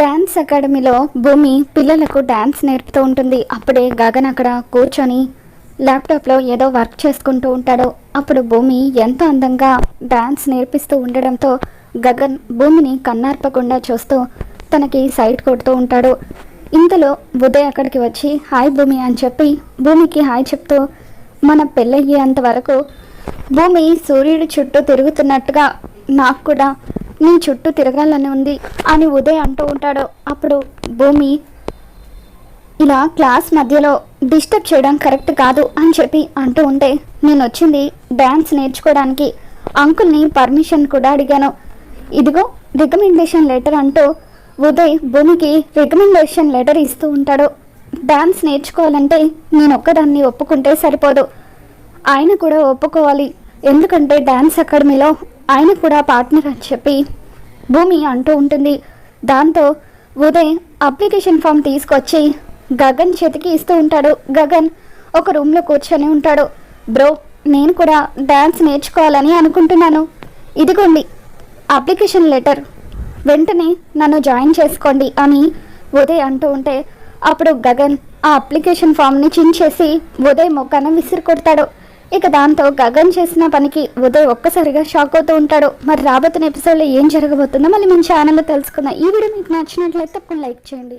Dance అకాడమీలో భూమి పిల్లలకు డ్యాన్స్ నేర్పుతూ ఉంటుంది. అప్పుడే గగన్ అక్కడ కూర్చొని ల్యాప్టాప్లో ఏదో వర్క్ చేసుకుంటూ ఉంటాడు. అప్పుడు భూమి ఎంతో అందంగా డ్యాన్స్ నేర్పిస్తూ ఉండడంతో గగన్ భూమిని కన్నార్పకుండా చూస్తూ తనకి సైట్ కొడుతూ ఉంటాడు. ఇంతలో ఉదయ్ అక్కడికి వచ్చి హాయ్ భూమి అని చెప్పి భూమికి హాయ్ చెప్తూ మన పెళ్ళయ్యేంత వరకు భూమి సూర్యుడి చుట్టూ తిరుగుతున్నట్టుగా నాకు కూడా నీ చుట్టూ తిరగాలని ఉంది అని ఉదయ్ అంటూ ఉంటాడు. అప్పుడు భూమి ఇలా క్లాస్ మధ్యలో డిస్టర్బ్ చేయడం కరెక్ట్ కాదు అని చెప్పి అంటూ ఉంటే నేను వచ్చింది డ్యాన్స్ నేర్చుకోవడానికి. అంకుల్ని పర్మిషన్ కూడా అడిగాను. ఇదిగో రికమెండేషన్ లెటర్ అంటూ ఉదయ్ భూమికి రికమెండేషన్ లెటర్ ఇస్తూ ఉంటాడు. డ్యాన్స్ నేర్చుకోవాలంటే నేను ఒక్కదాన్ని ఒప్పుకుంటే సరిపోదు. ఆయన కూడా ఒప్పుకోవాలి. ఎందుకంటే డ్యాన్స్ అకాడమీలో ఆయన కూడా పార్ట్నర్ అని చెప్పి భూమి అంటూ ఉంటుంది. దాంతో ఉదయ్ అప్లికేషన్ ఫామ్ తీసుకొచ్చి గగన్ చేతికి ఇస్తూ ఉంటాడు. గగన్ ఒక రూమ్లో కూర్చొని ఉంటాడు. బ్రో నేను కూడా డ్యాన్స్ నేర్చుకోవాలని అనుకుంటున్నాను. ఇదిగోండి అప్లికేషన్ లెటర్. వెంటనే నన్ను జాయిన్ చేసుకోండి అని ఉదయ్ అంటూ ఉంటే అప్పుడు గగన్ ఆ అప్లికేషన్ ఫామ్ని చించేసి ఉదయ్ మొక్కన విసిరి కొడతాడు ఇక దాంతో గగన్ చేసిన పనికి ఉదయ్ ఒక్కసారిగా షాక్ అవుతూ ఉంటాడు. మరి రాబోతున్న ఎపిసోడ్లో ఏం జరగబోతుందో మళ్ళీ మంచి ఆనందం తెలుసుకుందాం. ఈ వీడియో మీకు నచ్చినట్లయితే తప్పకుండా లైక్ చేయండి.